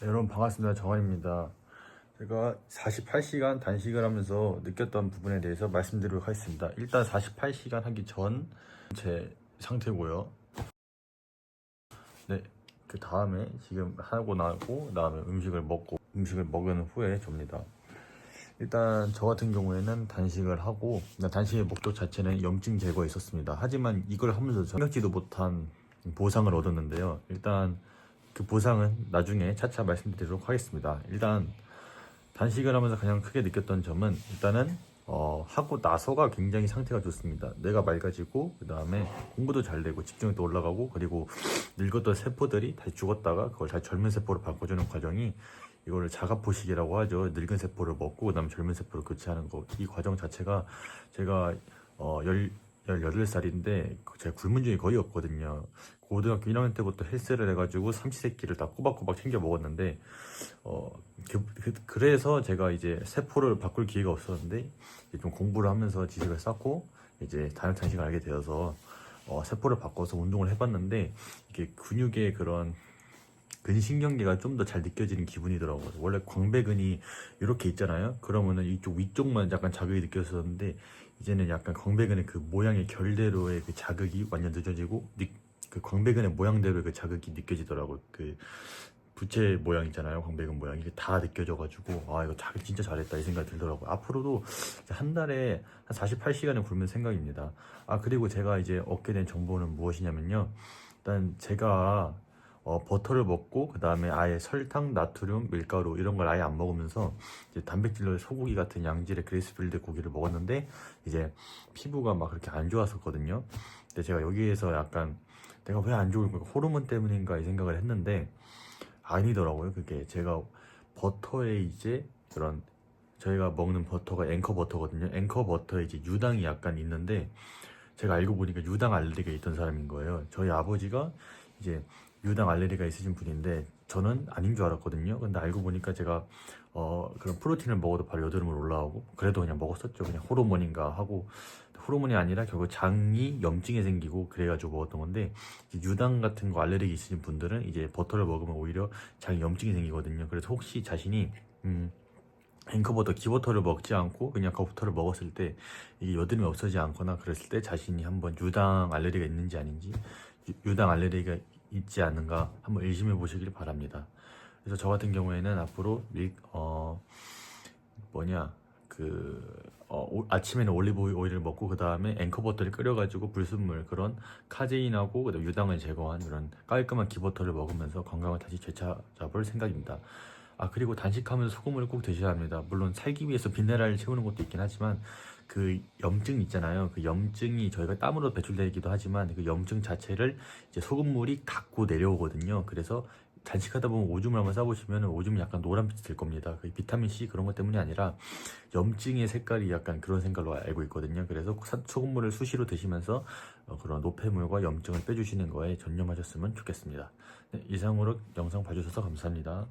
네, 여러분 반갑습니다. 정환입니다. 제가 48시간 단식을 하면서 느꼈던 부분에 대해서 말씀드리도록 하겠습니다. 일단 48시간 하기 전 제 상태고요. 네, 그 다음에 지금 하고 나고 그 다음에 음식을 먹고 음식을 먹은 후에 접니다. 일단 저 같은 경우에는 단식을 하고 단식의 목적 자체는 염증 제거에 있었습니다. 하지만 이걸 하면서 생각지도 못한 보상을 얻었는데요. 일단 그 보상은 나중에 차차 말씀드리도록 하겠습니다. 일단 단식을 하면서 가장 크게 느꼈던 점은 일단은 어, 하고 나서가 굉장히 상태가 좋습니다. 뇌가 맑아지고 그 다음에 공부도 잘 되고 집중력도 올라가고 그리고 늙었던 세포들이 다시 죽었다가 그걸 다시 젊은 세포로 바꿔주는 과정이 이거를 자가 포식이라고 하죠. 늙은 세포를 먹고 그다음 젊은 세포를 교체하는 거. 이 과정 자체가 제가 어, 열 18살인데 제가 굶은 적이 거의 없거든요. 고등학교 1학년 때부터 헬스를 해가지고 삼시세끼를 다 꼬박꼬박 챙겨 먹었는데 어 그, 래서 제가 이제 세포를 바꿀 기회가 없었는데 좀 공부를 하면서 지식을 쌓고 이제 단역 단식을 알게 되어서 어, 세포를 바꿔서 운동을 해봤는데 이게 근육의 그런 근신경계가 좀 더 잘 느껴지는 기분이더라고요. 원래 광배근이 이렇게 있잖아요. 그러면은 이쪽 위쪽만 약간 자극이 느껴졌었는데 이제는 약간 광배근의 그 모양의 결대로의 그 자극이 완전 늦어지고 느- 그 광배근의 모양대로의 그 자극이 느껴지더라고요. 그 부채 모양 있잖아요. 광배근 모양 이게 다 느껴져가지고 아 이거 자극 진짜 잘했다 이 생각이 들더라고요. 앞으로도 한 달에 한 48시간을 굶을 생각입니다. 아 그리고 제가 이제 얻게 된 정보는 무엇이냐면요. 일단 제가 어, 버터를 먹고 그 다음에 아예 설탕, 나트륨, 밀가루 이런 걸 아예 안 먹으면서 이제 단백질로 소고기 같은 양질의 그레이스필드 고기를 먹었는데 이제 피부가 막 그렇게 안 좋았었거든요. 근데 제가 여기에서 약간 내가 왜 안 좋은 걸까 호르몬 때문인가 이 생각을 했는데 아니더라고요. 그게 제가 버터에 이제 그런 저희가 먹는 버터가 앵커 버터거든요. 앵커 버터에 이제 유당이 약간 있는데 제가 알고 보니까 유당 알레르기가 있던 사람인 거예요. 저희 아버지가 이제 유당 알레르기가 있으신 분인데 저는 아닌 줄 알았거든요. 근데 알고 보니까 제가 어 그런 프로틴을 먹어도 바로 여드름을 올라오고 그래도 그냥 먹었었죠. 그냥 호르몬인가 하고 호르몬이 아니라 결국 장이 염증이 생기고 그래가지고 먹었던 건데 유당 같은 거 알레르기 있으신 분들은 이제 버터를 먹으면 오히려 장에 염증이 생기거든요. 그래서 혹시 자신이 음 앵커버터 기버터를 먹지 않고 그냥 거버터를 먹었을 때 이게 여드름이 없어지지 않거나 그랬을 때 자신이 한번 유당 알레르기가 있는지 아닌지 유- 유당 알레르기가 있지 않은가 한번 의심해 보시길 바랍니다. 그래서 저 같은 경우에는 앞으로 밀, 어, 뭐냐, 그, 어, 오- 아침에는 올리브 오일을 먹고 그 다음에 앵커버터를 끓여가지고 불순물 그런 카제인하고 그다음 유당을 제거한 그런 깔끔한 기버터를 먹으면서 건강을 다시 되찾아볼 생각입니다. 아 그리고 단식하면서 소금을 꼭 드셔야 합니다. 물론 살기 위해서 비네랄을 채우는 것도 있긴 하지만 그 염증 있잖아요. 그 염증이 저희가 땀으로 배출되기도 하지만 그 염증 자체를 이제 소금물이 갖고 내려오거든요. 그래서 단식하다 보면 오줌을 한번 싸보시면 오줌이 약간 노란빛이 될 겁니다. 그 비타민 C 그런 것 때문이 아니라 염증의 색깔이 약간 그런 색깔로 알고 있거든요. 그래서 사- 소금물을 수시로 드시면서 어, 그런 노폐물과 염증을 빼주시는 거에 전념하셨으면 좋겠습니다. 네, 이상으로 영상 봐주셔서 감사합니다.